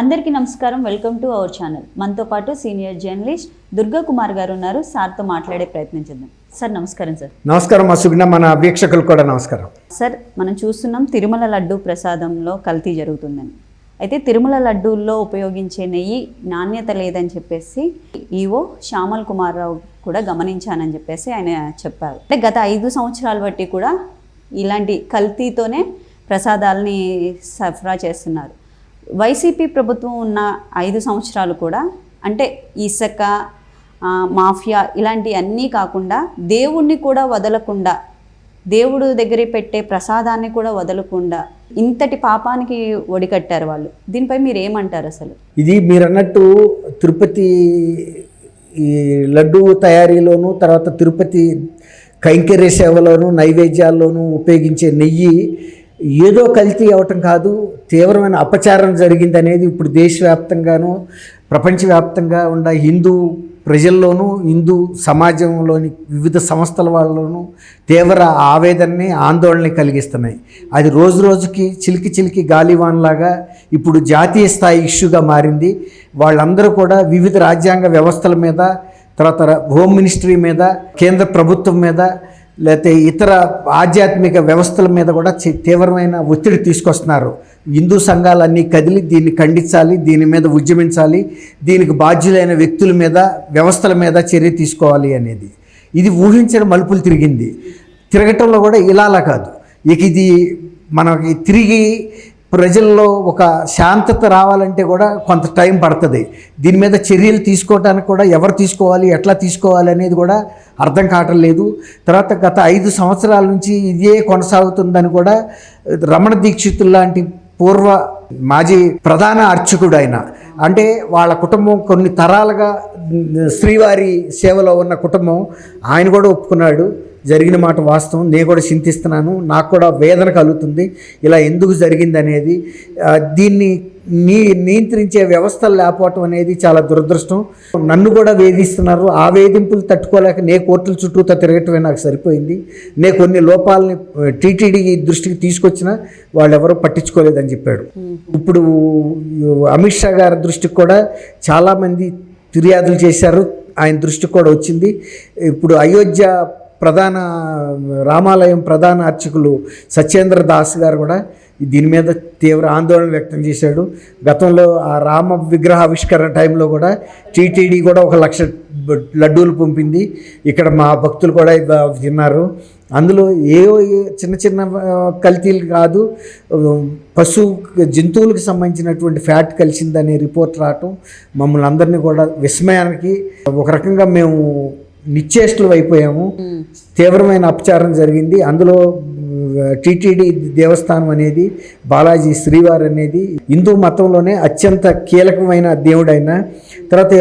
అందరికీ నమస్కారం. Welcome to our channel మనతో పాటు సీనియర్ జర్నలిస్ట్ దుర్గా కుమార్ గారు ఉన్నారు. సార్తో మాట్లాడే ప్రయత్నం చేద్దాం. సార్ నమస్కారం సార్. నమస్కారం మా సుగ్న మన వీక్షకులు కూడా నమస్కారం. సార్ మనం చూస్తున్నాం తిరుమల లడ్డు ప్రసాదంలో కల్తీ జరుగుతుందని. అయితే తిరుమల లడ్డూల్లో ఉపయోగించే నెయ్యి నాణ్యత లేదని చెప్పేసి ఈవో శ్యామల్ కుమార్ రావు కూడా గమనించానని చెప్పేసి ఆయన చెప్పారు. అంటే గత ఐదు సంవత్సరాల బట్టి కూడా ఇలాంటి కల్తీతోనే ప్రసాదాలని సరఫరా చేస్తున్నారు. వైసీపీ ప్రభుత్వం ఉన్న ఐదు సంవత్సరాలు కూడా అంటే ఇసుక మాఫియా ఇలాంటి అన్నీ కాకుండా దేవుణ్ణి కూడా వదలకుండా దేవుడు దగ్గర పెట్టే ప్రసాదాన్ని కూడా వదలకుండా ఇంతటి పాపానికి ఒడికట్టారు వాళ్ళు. దీనిపై మీరు ఏమంటారు అసలు? ఇది మీరు అన్నట్టు తిరుపతి ఈ లడ్డు తయారీలోను తర్వాత తిరుపతి కైంకర్య సేవలోను నైవేద్యాల్లోనూ ఉపయోగించే నెయ్యి ఏదో కల్తీ అవటం కాదు తీవ్రమైన అపచారం జరిగింది అనేది ఇప్పుడు దేశవ్యాప్తంగాను ప్రపంచవ్యాప్తంగా ఉన్న హిందూ ప్రజల్లోనూ హిందూ సమాజంలోని వివిధ సంస్థల వాళ్ళలోనూ తీవ్ర ఆవేదనని ఆందోళన కలిగిస్తున్నాయి. అది రోజు రోజుకి చిలికి చిలికి గాలివాన్లాగా ఇప్పుడు జాతీయ స్థాయి ఇష్యూగా మారింది. వాళ్ళందరూ కూడా వివిధ రాజ్యాంగ వ్యవస్థల మీద తర్వాత హోమ్ మినిస్ట్రీ మీద కేంద్ర ప్రభుత్వం మీద లేకపోతే ఇతర ఆధ్యాత్మిక వ్యవస్థల మీద కూడా తీవ్రమైన ఒత్తిడి తీసుకొస్తున్నారు. హిందూ సంఘాలన్నీ కదిలి దీన్ని ఖండించాలి దీని మీద ఉద్యమించాలి దీనికి బాధ్యులైన వ్యక్తుల మీద వ్యవస్థల మీద చర్య తీసుకోవాలి అనేది. ఇది ఊహించిన మలుపులు తిరిగింది. తిరగటంలో కూడా ఇలాలా కాదు. ఇక ఇది మనకి తిరిగి ప్రజల్లో ఒక శాంతత రావాలంటే కూడా కొంత టైం పడుతుంది. దీని మీద చర్యలు తీసుకోవడానికి కూడా ఎవరు తీసుకోవాలి ఎట్లా తీసుకోవాలి అనేది కూడా అర్థం కావటం లేదు. తర్వాత గత ఐదు సంవత్సరాల నుంచి ఇదే కొనసాగుతుందని కూడా రమణ దీక్షితులు లాంటి పూర్వ మాజీ ప్రధాన అర్చకుడు ఆయన. అంటే వాళ్ళ కుటుంబం కొన్ని తరాలుగా శ్రీవారి సేవలో ఉన్న కుటుంబం ఆయన కూడా ఒప్పుకున్నాడు. జరిగిన మాట వాస్తవం. నేను కూడా చింతిస్తున్నాను. నాకు కూడా వేదన కలుగుతుంది. ఇలా ఎందుకు జరిగింది అనేది దీన్ని నీ నియంత్రించే వ్యవస్థలు లేకపోవటం అనేది చాలా దురదృష్టం. నన్ను కూడా వేధిస్తున్నారు. ఆ వేధింపులు తట్టుకోలేక నే కోర్టుల చుట్టూతో తిరగటమే నాకు సరిపోయింది. నే కొన్ని లోపాలని టీటీడీ దృష్టికి తీసుకొచ్చినా వాళ్ళు ఎవరూ పట్టించుకోలేదని చెప్పాడు. ఇప్పుడు అమిత్ షా గారి దృష్టికి కూడా చాలామంది ఫిర్యాదులు చేశారు. ఆయన దృష్టికి కూడా వచ్చింది. ఇప్పుడు అయోధ్య ప్రధాన రామాలయం ప్రధాన అర్చకులు సత్యేంద్ర దాస్ గారు కూడా దీని మీద తీవ్ర ఆందోళన వ్యక్తం చేశాడు. గతంలో ఆ రామ విగ్రహ ఆవిష్కరణ టైంలో కూడా టీటీడీ కూడా ఒక లక్ష లడ్డూలు పంపింది. ఇక్కడ మా భక్తులు కూడా తిన్నారు. అందులో ఏవో ఏ చిన్న చిన్న కల్తీలు కాదు పశు జంతువులకు సంబంధించినటువంటి ఫ్యాట్ కలిసిందనే రిపోర్ట్ రావటం మమ్మల్ని అందరినీ కూడా విస్మయానికి ఒక రకంగా మేము నిశ్చేష్టులు అయిపోయాము తీవ్రమైన అపచారం జరిగింది. అందులో టీటీడీ దేవస్థానం అనేది బాలాజీ శ్రీవారు అనేది హిందూ మతంలోనే అత్యంత కీలకమైన దేవుడైన తర్వాత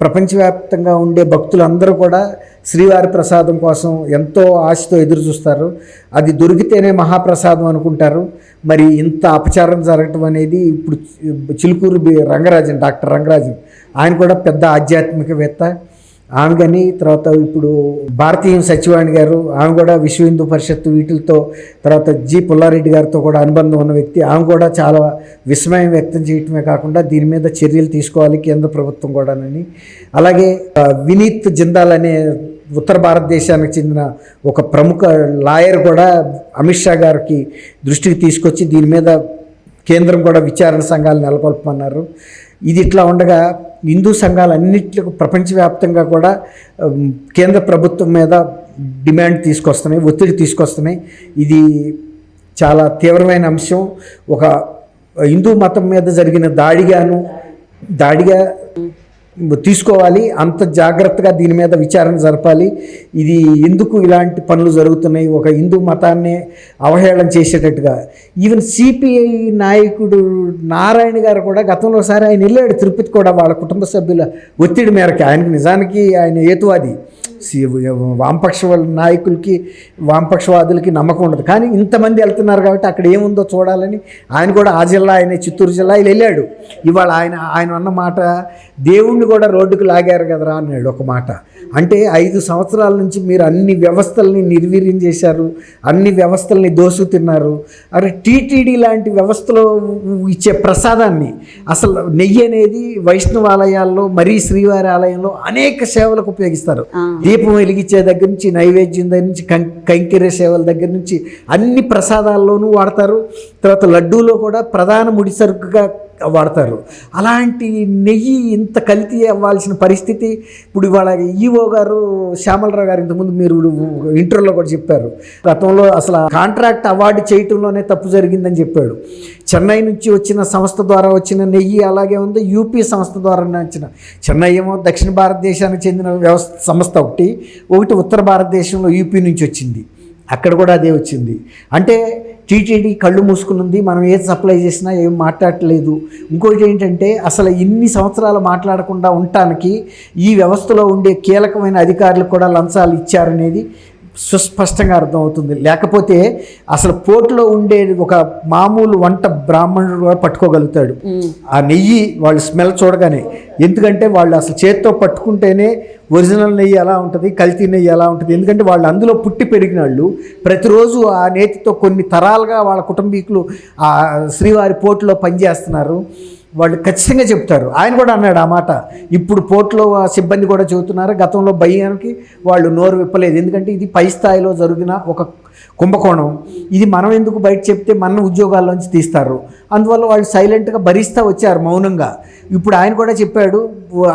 ప్రపంచవ్యాప్తంగా ఉండే భక్తులందరూ కూడా శ్రీవారి ప్రసాదం కోసం ఎంతో ఆశతో ఎదురు చూస్తారు అది దొరికితేనే మహాప్రసాదం అనుకుంటారు. మరి ఇంత అపచారం జరగటం అనేది ఇప్పుడు చిలుకూరు బి- రంగరాజన్ డాక్టర్ రంగరాజన్ ఆయన కూడా పెద్ద ఆధ్యాత్మికవేత్త. ఆమె కానీ తర్వాత ఇప్పుడు భారతీయ సచివాణి గారు ఆమె కూడా విశ్వ హిందూ పరిషత్తు వీటితో తర్వాత జి పుల్లారెడ్డి గారితో కూడా అనుబంధం ఉన్న వ్యక్తి. ఆమె కూడా చాలా విస్మయం వ్యక్తం చేయటమే కాకుండా దీని మీద చర్యలు తీసుకోవాలి కేంద్ర ప్రభుత్వం కూడానని. అలాగే వినీత్ జిందాల్ అనే ఉత్తర భారతదేశానికి చెందిన ఒక ప్రముఖ లాయర్ కూడా అమిత్ షా గారికి దృష్టికి తీసుకొచ్చి దీని మీద కేంద్రం కూడా విచారణ సంఘాలు నెలకొల్పమన్నారు. ఇది ఇట్లా ఉండగా హిందూ సంఘాలన్నింటికి ప్రపంచవ్యాప్తంగా కూడా కేంద్ర ప్రభుత్వం మీద డిమాండ్ తీసుకొస్తున్నాయి ఒత్తిడి తీసుకొస్తున్నాయి. ఇది చాలా తీవ్రమైన అంశం. ఒక హిందూ మతం మీద జరిగిన దాడిగాను దాడిగా తీసుకోవాలి. అంత జాగ్రత్తగా దీని మీద విచారణ జరపాలి. ఇది ఎందుకు ఇలాంటి పనులు జరుగుతున్నాయి? ఒక హిందూ మతాన్ని అవహేళన చేసేటట్టుగా. ఈవెన్ సిపిఐ నాయకుడు నారాయణ గారు కూడా గతంలో ఒకసారి ఆయన వెళ్ళాడు. తిరుపతి కూడా వాళ్ళ కుటుంబ సభ్యుల ఒత్తిడి మేరకు. ఆయనకి నిజానికి ఆయన హేతువాది. వామపక్ష నాయకులకి వామపక్షవాదులకి నమ్మకం ఉండదు. కానీ ఇంతమంది వెళ్తున్నారు కాబట్టి అక్కడ ఏముందో చూడాలని ఆయన కూడా ఆ జిల్లా ఆయన చిత్తూరు జిల్లా ఇలా వెళ్ళాడు. ఇవాళ ఆయన ఆయన అన్న మాట దేవుణ్ణి కూడా రోడ్డుకు లాగారు కదరా అన్నాడు ఒక మాట. అంటే ఐదు సంవత్సరాల నుంచి మీరు అన్ని వ్యవస్థల్ని నిర్వీర్యం చేశారు అన్ని వ్యవస్థల్ని దోసు తిన్నారు. అరే టీటీడీ లాంటి వ్యవస్థలో ఇచ్చే ప్రసాదాన్ని అసలు నెయ్యి అనేది వైష్ణవ ఆలయాల్లో మరీ శ్రీవారి ఆలయంలో అనేక సేవలకు ఉపయోగిస్తారు. దీపం వెలిగించే దగ్గర నుంచి నైవేద్యం దగ్గర నుంచి కం కంకిర సేవల దగ్గర నుంచి అన్ని ప్రసాదాల్లోనూ వాడతారు. తర్వాత లడ్డూలో కూడా ప్రధాన ముడి సరుకుగా వాడతారు. అలాంటి నెయ్యి ఇంత కల్తీ అవ్వాల్సిన పరిస్థితి ఇప్పుడు ఇవాళ ఈఓ గారు శ్యామలరావు గారు ఇంతకుముందు మీరు ఇంటర్వ్యూలో కూడా చెప్పారు. గతంలో అసలు కాంట్రాక్ట్ అవార్డు చేయటంలోనే తప్పు జరిగిందని చెప్పాడు. చెన్నై నుంచి వచ్చిన సంస్థ ద్వారా వచ్చిన నెయ్యి అలాగే ఉంది యూపీ సంస్థ ద్వారా వచ్చిన. చెన్నై ఏమో దక్షిణ భారతదేశానికి చెందిన వ్యవస్థ సంస్థ ఒకటి ఒకటి ఉత్తర భారతదేశంలో యూపీ నుంచి వచ్చింది. అక్కడ కూడా అదే వచ్చింది. అంటే టీటీడీ కళ్ళు మూసుకున్నది మనం ఏది సప్లై చేసినా ఏం మాట్లాడట్లేదు ఇంకోటి ఏంటంటే అసలు ఇన్ని సంవత్సరాలు మాట్లాడకుండా ఉండటానికి ఈ వ్యవస్థలో ఉండే కీలకమైన అధికారులు కూడా లంచాలు ఇచ్చారనేది సుస్పష్టంగా అర్థమవుతుంది. లేకపోతే అసలు పోర్టులో ఉండే ఒక మామూలు వంట బ్రాహ్మణుడు కూడా పట్టుకోగలుగుతాడు. ఆ నెయ్యి వాళ్ళు స్మెల్ చూడగానే. ఎందుకంటే వాళ్ళు అసలు చేత్తో పట్టుకుంటేనే ఒరిజినల్ నెయ్యి ఎలా ఉంటుంది కల్తీ నెయ్యి ఎలా ఉంటుంది. ఎందుకంటే వాళ్ళు అందులో పుట్టి పెరిగిన వాళ్ళు ప్రతిరోజు ఆ నేతితో కొన్ని తరాలుగా వాళ్ళ కుటుంబీకులు ఆ శ్రీవారి పోర్టులో పనిచేస్తున్నారు. వాళ్ళు ఖచ్చితంగా చెప్తారు. ఆయన కూడా అన్నాడు ఆ మాట. ఇప్పుడు పోర్టులో ఆ సిబ్బంది కూడా చెబుతున్నారు గతంలో భయానికి వాళ్ళు నోరు విప్పలేదు. ఎందుకంటే ఇది పై స్థాయిలో జరిగిన ఒక కుంభకోణం. ఇది మనం ఎందుకు బయట చెప్తే మన ఉద్యోగాల్లోంచి తీస్తారు. అందువల్ల వాళ్ళు సైలెంట్గా భరిస్తూ వచ్చారు మౌనంగా. ఇప్పుడు ఆయన కూడా చెప్పాడు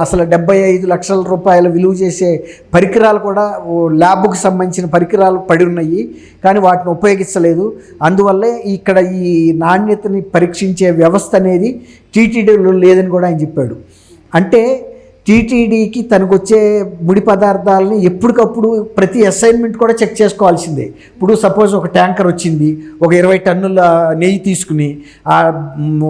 అసలు డెబ్బై ఐదు లక్షల రూపాయల విలువ చేసే పరికరాలు కూడా ఓ ల్యాబ్కు సంబంధించిన పరికరాలు పడి ఉన్నాయి కానీ వాటిని ఉపయోగించలేదు. అందువల్లే ఇక్కడ ఈ నాణ్యతని పరీక్షించే వ్యవస్థ అనేది టీటీడీలో లేదని కూడా ఆయన చెప్పాడు. అంటే టీటీడీకి తనకు వచ్చే ముడి పదార్థాలని ఎప్పటికప్పుడు ప్రతి అసైన్మెంట్ కూడా చెక్ చేసుకోవాల్సిందే. ఇప్పుడు సపోజ్ ఒక ట్యాంకర్ వచ్చింది ఒక ఇరవై టన్నుల నెయ్యి తీసుకుని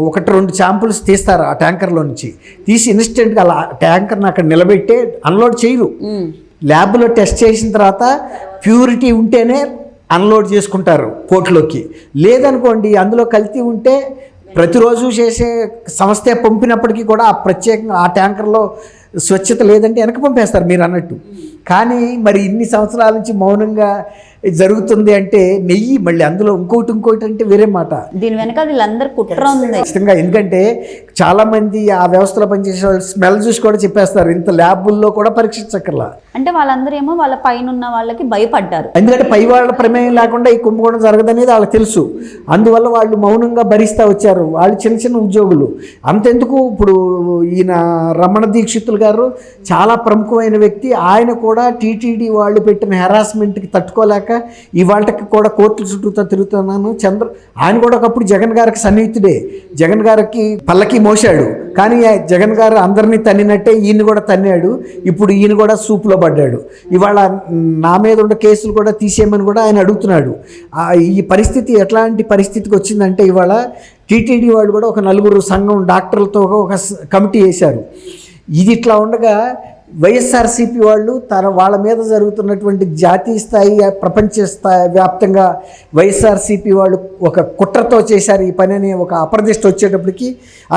ఒకటి రెండు శాంపుల్స్ తీస్తారు ఆ ట్యాంకర్లో నుంచి. తీసి ఇన్స్టెంట్గా అలా ట్యాంకర్ని అక్కడ నిలబెట్టే అన్లోడ్ చేయరు. ల్యాబ్లో టెస్ట్ చేసిన తర్వాత ప్యూరిటీ ఉంటేనే అన్లోడ్ చేసుకుంటారు పోర్టులోకి లేదనుకోండి అందులో కల్తీ ఉంటే ప్రతిరోజు చేసే సంస్థే పంపినప్పటికీ కూడా ఆ ప్రత్యేకంగా ఆ ట్యాంకర్లో స్వచ్ఛత లేదంటే వెనక పంపేస్తారు మీరు అన్నట్టు. కానీ మరి ఇన్ని సంవత్సరాల నుంచి మౌనంగా జరుగుతుంది అంటే నెయ్యి మళ్ళీ అందులో ఇంకోటి ఇంకోటి అంటే వేరే మాట. దీని వెనక వీళ్ళందరూ కుట్ర ఉంది. ఖచ్చితంగా. ఎందుకంటే చాలామంది ఆ వ్యవస్థలో పనిచేసే వాళ్ళు స్మెల్ చూసి కూడా చెప్పేస్తారు ఇంత ల్యాబుల్లో కూడా పరీక్షించక్కర్లా. అంటే వాళ్ళందరూ ఏమో వాళ్ళ పైన ఉన్న వాళ్ళకి భయపడ్డారు. ఎందుకంటే పై వాళ్ళ ప్రమేయం లేకుండా ఈ కుంభకోణం జరగదనేది వాళ్ళకి తెలుసు. అందువల్ల వాళ్ళు మౌనంగా భరిస్తూ వచ్చారు. వాళ్ళు చిన్న చిన్న ఉద్యోగులు. అంతెందుకు ఇప్పుడు ఈయన రమణ దీక్షితులు గారు చాలా ప్రముఖమైన వ్యక్తి. ఆయన కూడా టీటీడీ వాళ్ళు పెట్టిన హెరాస్మెంట్కి తట్టుకోలేక ఇవాళకి కూడా కోర్టుల చుట్టూతో తిరుగుతున్నాను. చంద్ర ఆయన కూడా ఒకప్పుడు జగన్ గారికి సన్నిహితుడే. జగన్ గారికి పల్లకి మోసాడు కానీ జగన్ గారు అందరినీ తన్నినట్టే ఈయన కూడా తన్నాడు. ఇప్పుడు ఈయన కూడా సూపులో పడ్డాడు. ఇవాళ నా మీద ఉన్న కేసులు కూడా తీసేయమని కూడా ఆయన అడుగుతున్నాడు. ఈ పరిస్థితి ఎట్లాంటి పరిస్థితికి వచ్చిందంటే ఇవాళ టీటీడీ వాళ్ళు కూడా ఒక నలుగురు సంఘం డాక్టర్లతో ఒక కమిటీ వేశారు. ఇది ఇట్లా ఉండగా వైఎస్ఆర్సీపీ వాళ్ళు తన వాళ్ళ మీద జరుగుతున్నటువంటి జాతీయ స్థాయి ప్రపంచ స్థాయి వ్యాప్తంగా వైఎస్ఆర్సీపీ వాళ్ళు ఒక కుట్రతో చేశారు ఈ పని అనే ఒక అప్రదిష్ట వచ్చేటప్పటికి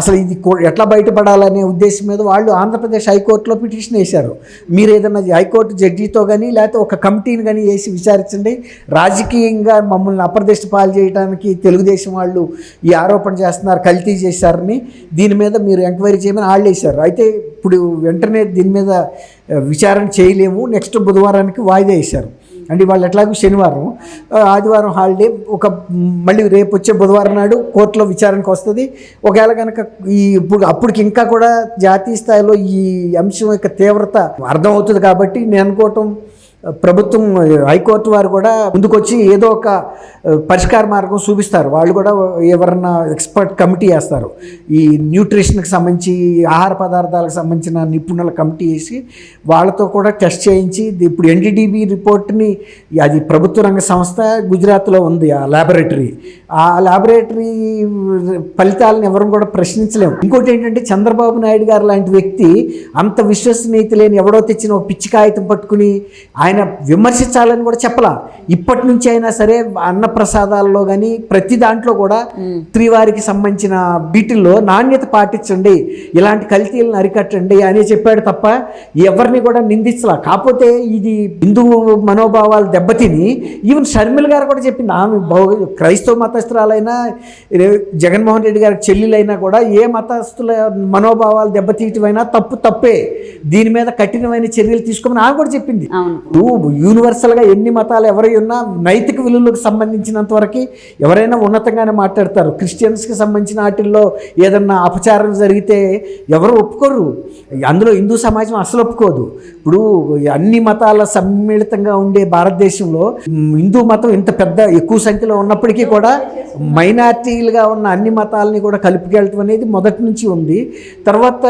అసలు ఇది ఎట్లా బయటపడాలనే ఉద్దేశం మీద వాళ్ళు ఆంధ్రప్రదేశ్ హైకోర్టులో పిటిషన్ వేశారు. మీరు ఏదైనా హైకోర్టు జడ్జితో కానీ లేకపోతే ఒక కమిటీని కానీ వేసి విచారించండి. రాజకీయంగా మమ్మల్ని అప్రదిష్ట పాలు చేయడానికి తెలుగుదేశం వాళ్ళు ఈ ఆరోపణ చేస్తున్నారు కల్తీ చేశారని. దీని మీద మీరు ఎంక్వైరీ చేయమని వాళ్ళు వేశారు. అయితే ఇప్పుడు వెంటనే దీని మీద విచారణ చేయలేము. నెక్స్ట్ బుధవారానికి వాయిదా వేశారు. అంటే వాళ్ళు ఎట్లాగో శనివారం ఆదివారం హాలిడే ఒక మళ్ళీ రేపు వచ్చే బుధవారం నాడు కోర్టులో విచారణకు వస్తుంది. ఒకవేళ కనుక ఈ ఇప్పుడు అప్పటికి ఇంకా కూడా జాతీయ స్థాయిలో ఈ అంశం యొక్క తీవ్రత అర్థమవుతుంది కాబట్టి నేను అనుకోవటం ప్రభుత్వం హైకోర్టు వారు కూడా ముందుకొచ్చి ఏదో ఒక పరిష్కార మార్గం చూపిస్తారు. వాళ్ళు కూడా ఎవరన్నా ఎక్స్పర్ట్ కమిటీ వేస్తారు. ఈ న్యూట్రిషన్కి సంబంధించి ఆహార పదార్థాలకు సంబంధించిన నిపుణుల కమిటీ వేసి వాళ్ళతో కూడా టెస్ట్ చేయించి ఇప్పుడు ఎన్డీడీబీ రిపోర్ట్ని అది ప్రభుత్వ రంగ సంస్థ గుజరాత్లో ఉంది ఆ ల్యాబొరేటరీ ఆ ల్యాబొరేటరీ ఫలితాలను ఎవరు కూడా ప్రశ్నించలేము. ఇంకోటి ఏంటంటే చంద్రబాబు నాయుడు గారు లాంటి వ్యక్తి అంత విశ్వసనీయత లేని ఎవడో తెచ్చిన ఒక పిచ్చి కాగితం పట్టుకుని ఆయన విమర్శించాలని కూడా చెప్పలా. ఇప్పటి నుంచి అయినా సరే అన్న ప్రసాదాల్లో కానీ ప్రతి దాంట్లో కూడా త్రివారికి సంబంధించిన వీటిల్లో నాణ్యత పాటించండి. ఇలాంటి కల్తీలను అరికట్టండి అని చెప్పాడు తప్ప ఎవరిని కూడా నిందించలా. కాకపోతే ఇది హిందూ మనోభావాలు దెబ్బతిని ఈవెన్ షర్మిల గారు కూడా చెప్పింది. ఆమె క్రైస్తవ మతస్థురాలైనా జగన్మోహన్ రెడ్డి గారి చెల్లెలైనా కూడా ఏ మతస్థుల మనోభావాలు దెబ్బతీయటమైనా తప్పు తప్పే. దీని మీద కఠినమైన చర్యలు తీసుకోమని ఆమె కూడా చెప్పింది. ఇప్పుడు యూనివర్సల్గా ఎన్ని మతాలు ఎవరై ఉన్నా నైతిక విలువలకు సంబంధించినంత వరకు ఎవరైనా ఉన్నతంగానే మాట్లాడతారు. క్రిస్టియన్స్కి సంబంధించిన వాటిల్లో ఏదన్నా అపచారం జరిగితే ఎవరు ఒప్పుకోరు. అందులో హిందూ సమాజం అసలు ఒప్పుకోదు. ఇప్పుడు అన్ని మతాల సమ్మిళితంగా ఉండే భారతదేశంలో హిందూ మతం ఇంత పెద్ద ఎక్కువ సంఖ్యలో ఉన్నప్పటికీ కూడా మైనార్టీలుగా ఉన్న అన్ని మతాలని కూడా కలిపికెళ్ళటం అనేది మొదటి నుంచి ఉంది. తర్వాత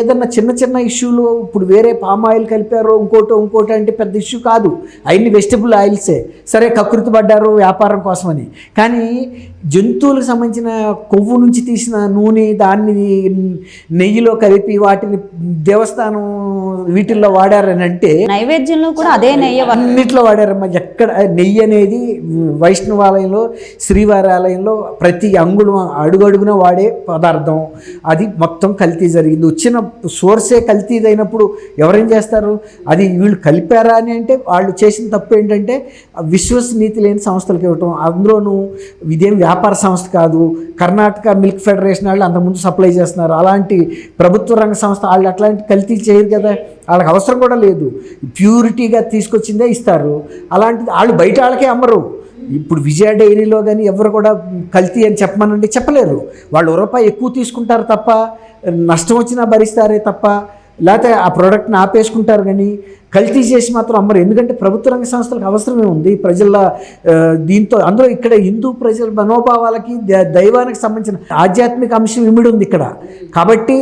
ఏదన్నా చిన్న చిన్న ఇష్యూలు ఇప్పుడు వేరే పామాయిల్ కలిపారో కలిపారు ఇంకోటి ఇంకోటి అంటే పెద్ద ఇష్యూ కాదు. అవన్నీ వెజిటబుల్ ఆయిల్సే సరే కకృతి పడ్డారు వ్యాపారం కోసమని. కానీ జంతువులకు సంబంధించిన కొవ్వు నుంచి తీసిన నూనె దాన్ని నెయ్యిలో కలిపి వాటిని దేవస్థానం వీటిల్లో వాడారని అంటే నైవేద్యంలో కూడా అదే నెయ్యి అన్నిట్లో వాడారమ్మా. ఎక్కడ నెయ్యి అనేది వైష్ణవాలయంలో శ్రీవారి ఆలయంలో ప్రతి అంగుళం అడుగడుగున వాడే పదార్థం. అది మొత్తం కల్తీ జరిగింది. వచ్చిన సోర్సే కల్తీది అయినప్పుడు ఎవరేం చేస్తారు? అది వీళ్ళు కలిపారా అని అంటే వాళ్ళు చేసిన తప్పు ఏంటంటే విశ్వసనీతి లేని సంస్థలకు ఇవ్వటం. అందులోనూ ఇదేం వ్యాపార సంస్థ కాదు. కర్ణాటక మిల్క్ ఫెడరేషన్ వాళ్ళు అంతకుముందు సప్లై చేస్తున్నారు. అలాంటి ప్రభుత్వ రంగ సంస్థ వాళ్ళు అట్లాంటి కల్తీ చేయరు కదా. వాళ్ళకి అవసరం కూడా లేదు. ప్యూరిటీగా తీసుకొచ్చిందే ఇస్తారు. అలాంటిది వాళ్ళు బయట వాళ్ళకే అమ్మరు. ఇప్పుడు విజయ డైరీలో కానీ ఎవరు కూడా కల్తీ అని చెప్పమనండి చెప్పలేరు. వాళ్ళు రూపాయి ఎక్కువ తీసుకుంటారు తప్ప నష్టం వచ్చినా భరిస్తారే తప్ప లేకపోతే ఆ ప్రోడక్ట్ని ఆపేసుకుంటారు కానీ కల్తీ చేసి మాత్రం అమ్మరు. ఎందుకంటే ప్రభుత్వ రంగ సంస్థలకు అవసరమే ఉంది. ప్రజల దీంతో అందులో ఇక్కడ హిందూ ప్రజల మనోభావాలకి దైవానికి సంబంధించిన ఆధ్యాత్మిక అంశం ఇమిడి ఉంది ఇక్కడ. కాబట్టి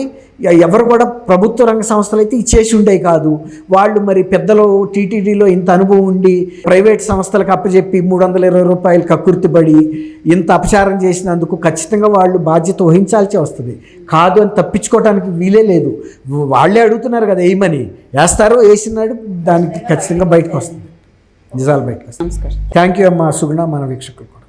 ఎవరు కూడా ప్రభుత్వ రంగ సంస్థలు అయితే ఇచ్చేసి ఉండేవి కాదు. వాళ్ళు మరి పెద్దలు టీటీడీలో ఇంత అనుభవం ఉండి ప్రైవేట్ సంస్థలకు అప్పచెప్పి మూడు వందల ఇరవై రూపాయలు కక్కుర్తిపడి ఇంత అపచారం చేసినందుకు ఖచ్చితంగా వాళ్ళు బాధ్యత వహించాల్సి వస్తుంది. కాదు అని తప్పించుకోవడానికి వీలే లేదు. వాళ్ళే అడుగుతున్నారు కదా వేయమని వేస్తారో వేసినాడు దానికి ఖచ్చితంగా బయటకు వస్తుంది. నిజాలు బయటకు వస్తుంది థ్యాంక్ యూ అమ్మా సుగుణ మన వీక్షకులు